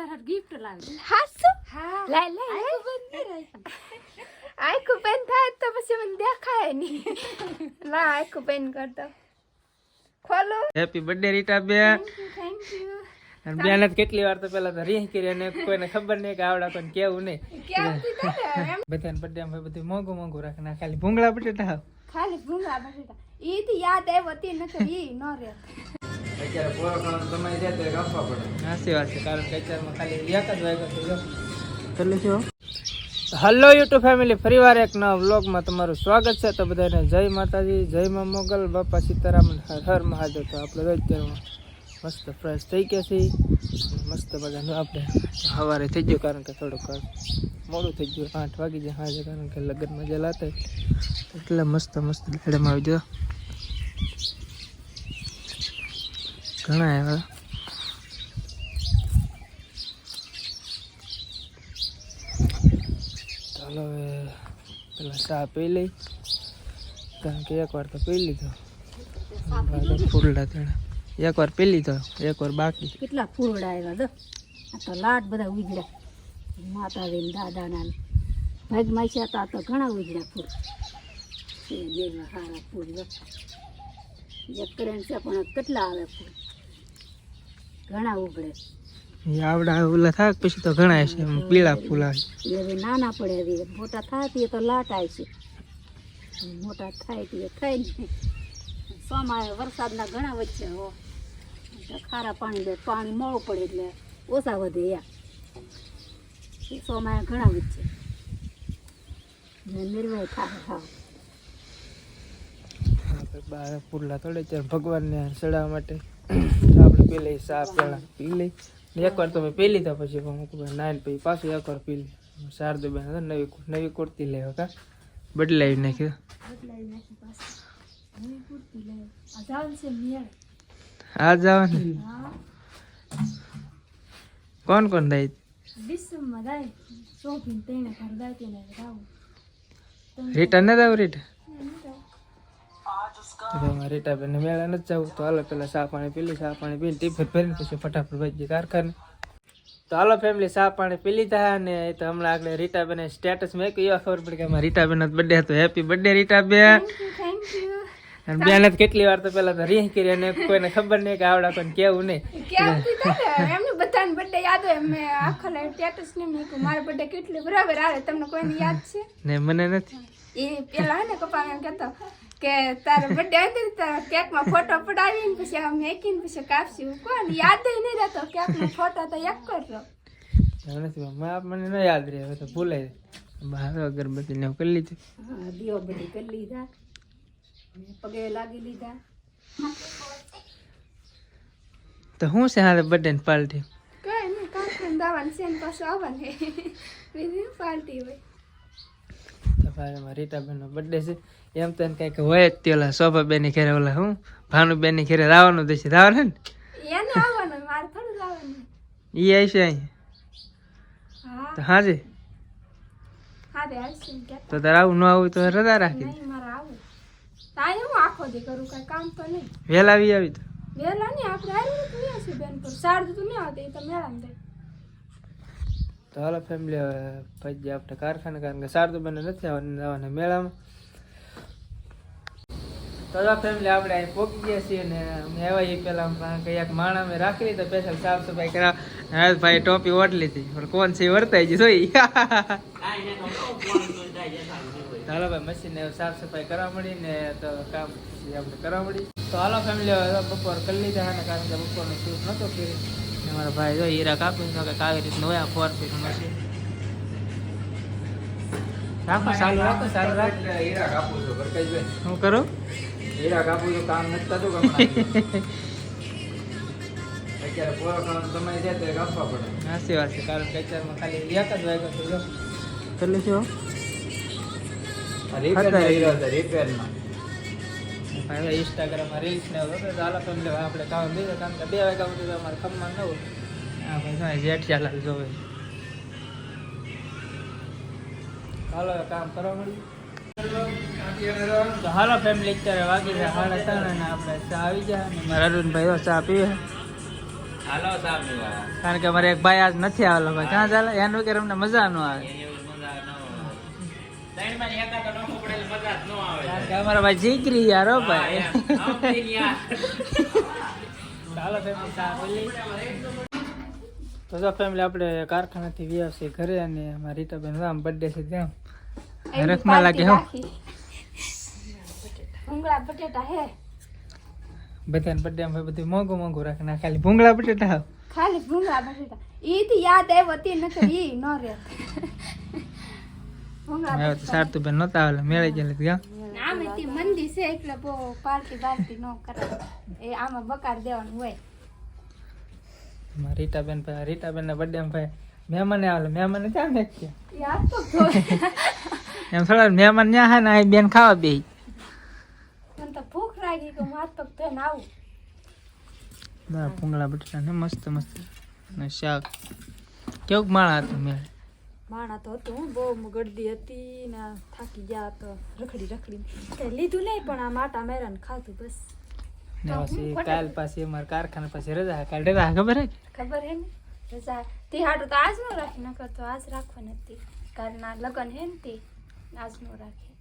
તારા ગિફ્ટ લાવી હાસુ? હા. લાય લાય આખું પેન થાય તો પછી મને દેખાય નહીં. લા આખું પેન કરતો ખોલો. હેપી બર્થડે રીટા બે. થેન્ક યુ અને બેન કેટલી વાર તો પેલા તો રીહ કરી અને કોઈને ખબર નહીં કે આવડા કોઈને કેવું નહીં. બધાને બર્થડે માં બધું મોંઘું મોંઘું રાખે. ના ખાલી ભૂંગળા બટેટા. ખાલી ભૂંગળા બટેટા. ઈ યાદ આવ્યો તે નકર ઈ ન રહે. સાચી વાત છે કારણ કે અત્યારમાં ખાલી એક જ વાગ્યો છે કેટલું છે હલો યુટ્યુબ ફેમિલી ફરીવાર એક નવા વ્લોગમાં તમારું સ્વાગત છે. તો બધાને જય માતાજી જય મા મોગલ બાપા સીતારામ હર હર મહાદેવ. તો આપણે રોજ અત્યારમાં મસ્ત ફ્રેશ થઈ ગયા છીએ. મસ્ત બધાનું આપણે સવારે થઈ ગયું કારણ કે થોડુંક મોડું થઈ ગયું. આઠ વાગી જાય હાજર કારણ કે લગ્નમાં ગયેલા હતા એટલે મસ્ત મસ્ત લેડમાં આવી ગયો ઘણા આવ્યા ચાલો હવે પેલા ચા પી લઈ કારણ કે એકવાર તો પી લીધો ફૂલડા તેણે એકવાર પી લીધો એકવાર બાકી કેટલા ફૂલડા આવ્યા તો આ તો લાટ બધા ઉજળ્યા. માતાજી ને દાદાના ભાગમાં છે તો આ તો ઘણા ઉજળ્યા ફૂલ. છે જેવા સારા ફૂલ એક કરીને છે પણ કેટલા આવે ફૂલ? ઘણા ઉગડે. આવડા ઓલા થાક પછી તો ઘણા છે પીળા ફૂલા હવે નાના પડે હવે મોટા થાય તે તો લાટ આવે છે મોટા થાય તે થાય ને સોમાં વરસાદના ઘણા વચ્ચે હો. ખારા પાણી દે પાણી મોળું પડે એટલે ઓછા વધે યા એ સોમાં ઘણા વચ્ચે. નિર્વાય થાય હા બાર ફૂલડા તોડે ત્યારે ભગવાનને ચડાવવા માટે. પી લઈ ચા પેલા પી લઈ ને એકવાર તો મેં પી લીધા પછી પણ હું નાઈન પછી પાછું એકવાર પી લી શારદુ બેન હતા નવી નવી કુર્તી લેવા કા. બદલાવી નાખ્યું. આ જવાનું કોણ કોણ થાય વિશ્વમાં જાય દાવ. તેને રીટા બેન મેળા નથી જવું તો હાલો પેલા ચા પાણી પીલી ચા પાણી પીને ટિફિન ભરીને પછી ફટાફટ ભાઈ કારખાને. તો હાલો ફેમિલી ચા પાણી પી લીધા અને તો હમણાં આગળ રીટા બેન સ્ટેટસ મેં એવા ખબર પડી કે અમારા રીટા બેન બર્થડે હતો. હેપી બર્થડે રીટા બેન અને બેન કેટલી વાર તો પેલા તો રીહ કરી અને કોઈને ખબર નહીં કે આવડા કોઈને કેવું નહીં. કેમ કીધા ને? એમને બધાને બર્થડે યાદ હોય. મેં આખો લાઈવ સ્ટેટસ ને મેં મારો બર્થડે કેટલી બરાબર આવે. તમને કોઈને યાદ છે? ને મને નથી. એ પેલા હે ને કપા એમ કહેતો કે તારો બર્થડે ને તારા કેકમાં ફોટો પડાવીને પછી આમ મેકીને પછી કાપશું. કોણ યાદ નહીં રહેતો કેકમાં ફોટો તો એક મને નથી બાપ મને ન યાદ રહે હવે તો ભૂલાય. બહાર અગરબત્તી ને કરી લીધી. હા દીવો બધી કરી લીધા. પગે લાગી લીધા. તો શું છે હારે બર્થડે ની પાર્ટી કઈ નહીં કાંઈ દાવાનું છે ને પાછું આવવાનું પાર્ટી હોય? અમારા રીટાબેનનો બર્થડે છે. એમ તો એને કંઈક હોય જ તે ઓલા શોભાબેનની ઘરે ઓલા હું ભાનુબેનની ઘેરે રાવાનું દેશે રાવણ ને? એ આવશે અહીં. તો હાજે? તે ને તારે આવું ન આવું તો રજા રાખી મારે આવું. આવી તો. વેલા નહીં આપણે આવી બેન પર સારું તો નહીં આવતી તો મેળા તો હાલો ફેમિલી હવે પછી આપણે કારખાને, કારણ કે શારદુબેન નથી આવવાની આવવાના મેળામાં. તો ફેમિલી આપણે અહીં પહોંચી ગયા છીએ ને અમે આવ્યા એ પહેલા એક માણા અમે રાખી લીધા સ્પેશિયલ સાફ સફાઈ કરા હા ભાઈ ટોપી ઓઢ લીધી, પણ કોણ છે વર્તાઈ ગઈ જોઈ હાલો ભાઈ મશીન સાફ સફાઈ કરવા મળી ને તો કામ આપણે કરવા મળી. તો હાલો ફેમિલી બપોર કરી લીધા કારણ કે બપોરનું શૂટ નહોતો કર્યું. મારા ભાઈ જો હીરા કાપી તો કે આવી રીતનું હોય ફોર ફીટ મશીન રાખો ચાલુ રાખો ચાલુ રાખો. હીરા કાપું છું પ્રકાશભાઈ શું કરો? હીરા કાપું છું કામ નથી થતું. અત્યારે પૂરો સમય છે તો કાપવા પડે. હાસી વાત છે કારણ કે અત્યારમાં ખાલી એક જ વાગ્યો તો જો. કેટલું છો આ છે રિપેરમાં ભાઈ ઇન્સ્ટાગ્રામમાં રીલ્સ ને એવું હતું. તો એટલે આપણે કામ બીજું કામ કે બે વાગ્યા સુધી તો અમારે ખમમાં ન હોય. હા ભાઈ જેઠ ચાલાલ જોવે. હાલો કામ કરવા મળ્યું તો હાલો ફેમિલી અત્યારે વાગી જાય સાડા ત્રણ અને આપણે ચા આવી જાય અને મારા અરુણભાઈ જો ચા પીવે. હાલો સાહેબ પીવા. કારણ કે અમારે એક ભાઈ આજ નથી આવેલો ભાઈ. ક્યાં ચાલે? એનું વગર અમને મજા ન આવે. મજા ન અમારા ભાઈ જીગરી યાર હો ભાઈ. ચાલો તો જો ફેમિલી આપણે કારખાનાથી વ્યા છે ઘરે અને અમારી રીટાબેન આમ બર્થડે છે ત્યાં. રખમાં લાગે હું. ભૂંગળા બટેટા હે. બધાને બર્થડે માં બધું મોંઘું મોંઘું રાખે. ના ખાલી ભૂંગળા બટેટા ખાલી ભૂંગળા બટેટા. ઈ થી યાદ આવ્યો તે નકર ઈ ન રહે. ભૂંગળા હવે તો બેન નતા આવેલા. મેળે ગયેલા ત્યાં આમે તે મંદી છે એટલે બહુ પાર્ટી પાર્ટી ન કરે. એ આમાં બકાડ દેવાનું હોય. રીટાબેન ભાઈ રીટાબેન ના બર્થડે ભાઈ મહેમાને આવે મહેમાન ક્યાં નાખ્યા. એમ થોડા મહેમાન ત્યાં હે ને અહીં બેન ખાવા બે મને તો ભૂખ લાગી કે હું હાથ પગ ધોઈને આવું. ભૂંગળા બટેટા ને મસ્ત મસ્ત. ને શાક. કેવું માળા હતું મેળે? માણા તો હતું હું બહુ ગળદી હતી ને થાકી ગયા તો રખડી રખડી કઈ લીધું નહીં પણ આ માટા મેરા ને ખાધું બસ. ને પછી કાલ પાછી અમારા કારખાના પાસે રજા કાલ રજા ખબર હે? ખબર હે ને? રજા તે હાટું તો આજ નો રાખી નકર તો આજ રાખવાની હતી કાલના લગન હે ને તે આજ નો રાખી.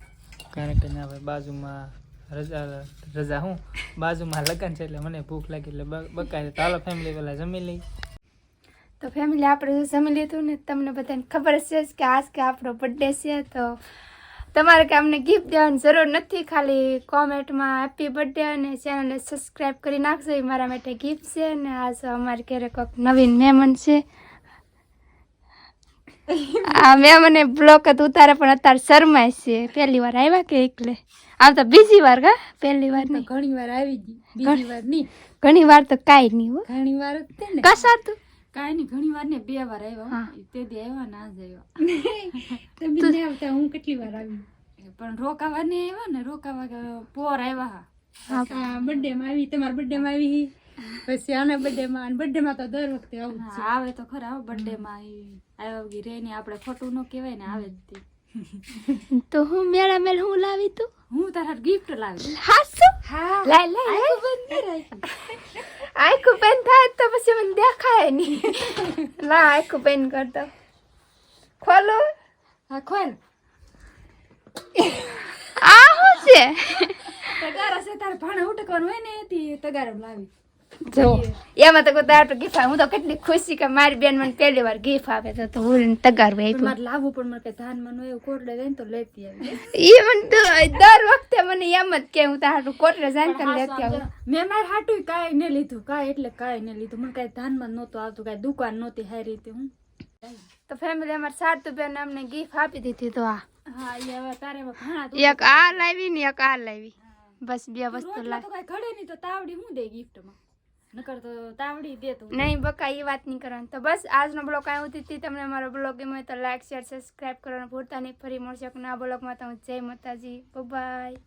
કારણ કે ના ભાઈ બાજુમાં રજા રજા હું? બાજુમાં લગન છે એટલે મને ભૂખ લાગી એટલે બકાય તો હાલો ફેમિલી પેલા જમી લઈ તો ફેમિલી આપણે શું જમી લીધું ને તમને બધાને ખબર છે કે આજ કે આપણો બર્થડે છે તો તમારે કે અમને ગિફ્ટ દેવાની જરૂર નથી. ખાલી કોમેન્ટમાં હેપી બર્થડે અને ચેનલને સબસ્ક્રાઈબ કરી નાખજો. એ મારા માટે ગિફ્ટ છે અને આજ અમારે ક્યારેક કોઈક નવીન મહેમાન છે. આ મેં મને બ્લોક જ ઉતારે પણ અત્યારે શરમાય છે. પહેલી વાર આવ્યા કે એકલે? આમ તો બીજી વાર કા પહેલી વાર ઘણી વાર આવી ગઈ. બીજી વાર નહીં. ઘણી વાર તો કાંઈ નહીં હો. ઘણી વાર જ તે ને. કસા તું? કાંઈ નહીં ઘણી વાર ને બે વાર આવ્યા તે દી આવ્યા ના જ આવ્યા. તમે નહીં આવતા હું કેટલી વાર આવી? પણ રોકાવા ને આવ્યા ને રોકાવા પોર આવ્યા હા. બર્થડે માં આવી તમારા બર્થડે માં આવી પછી આના બર્થડે માં બર્થડે માં તો દર વખતે આવું આવે તો ખરા બર્થડે માં આવી આવ્યા રે ને આપણે ખોટું ન કહેવાય ને આવે જ તે. તો હું મેળા મેળ હું લાવી તું? હું તારા ગિફ્ટ લાવી. હાસુ? હા. લાય લાય આખું પેન થાય તો પછી મને દેખાય નહીં લા આખું પેન કરતો ખોલો હા ખોલ આ શું છે તગારા છે તારે ભાણે ઉટકવાનું હોય ને એથી તગાર લાવી જો એમાં તો તાર તો ગિફ્ટ હું તો કેટલી ખુશી કે મારી બેન મને પહેલી વાર ગિફ્ટ આપે તો તો હું તગાર પણ મારે લાવવું પણ મારે કઈ ધાનમાં નો એવું કોટલે જાય તો લેતી આવી એ મને તો દર મને એમ જ કે હું તારું કોટલે જાય કરી લેતી આવું. મેં મારે હાટું કાંઈ ને લીધું કાંઈ એટલે કાંઈ ને લીધું. મને કાંઈ ધાનમાં નહોતું આવતું કાંઈ દુકાન નહોતી હારી રીતે હું. તો ફેમિલી અમારે સાત બેન અમને ગિફ્ટ આપી દીધી તો આ. હા હવે તારે એક આ લાવી ને એક આ લાવી. બસ બે વસ્તુ લાવી. ઘડે નહીં તો તાવડી હું દે ગિફ્ટમાં નકર તો તાવડી દે તું નહીં બકા એ વાત નહીં કરવાની. તો બસ આજનો બ્લોગ સુધી હતી તમને મારો બ્લોગ ગમ્યો તો લાઈક શેર સબસ્ક્રાઈબ કરવાનું ભૂલતા નહીં. ફરી મળશે ના બ્લોગમાં. તો જય માતાજી. બાય